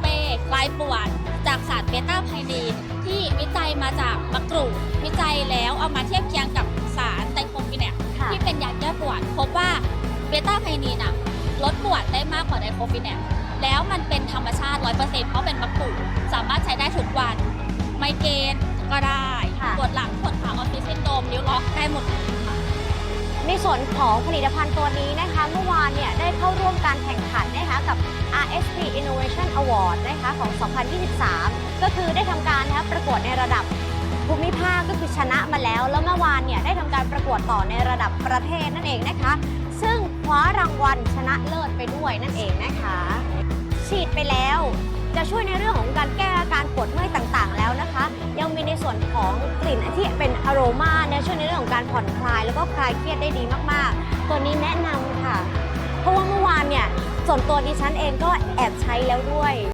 เปรย์คลายปวดจากสารเบต้าไพนีนที่วิจัยมาจากมะกรูดวิจัยแล้วเอามาเทียบเคียงกับสารไตรโคฟินเนี่ยค่ะที่เป็นยาแก้ปวดพบว่าเบต้าไพนีนอะลดปวดได้มากกว่าไดโคฟินเนี่ยแล้วมันเป็นธรรมชาติ 100%เพราะเป็นมะกรูดสามารถใช้ได้ทุกวัน ไมเกรนก็ได้ค่ะ ปวดหลังปวดขาออฟฟิศซินโดรมนิ้วล็อกได้หมดเลยค่ะในส่วนของผลิตภัณฑ์ตัวนี้นะคะ เมื่อวานเนี่ยได้เข้าร่วมการแข่งขันนะคะกับ SP Innovation Award นะคะของ 2023 ก็คือได้ทำการนะคะประกวดในระดับภูมิภาคก็คือชนะมาแล้ว แล้วเมื่อวานเนี่ยได้ทำการประกวดต่อในระดับประเทศนั่นเองนะคะ ซึ่งคว้ารางวัลชนะเลิศไปด้วยนั่นเองนะคะ ฉีดไปแล้วจะช่วยในเรื่องของการแก้อาการปวดเมื่อยต่างๆ แล้วนะคะ ยังมีในส่วนของกลิ่นที่เป็นอโรมาเนี่ยช่วยในเรื่องของการผ่อนคลาย แล้วก็คลายเครียดได้ดีมากๆ ตัวนี้ ส่วนตัวดิฉันเองก็แอบใช้แล้วด้วย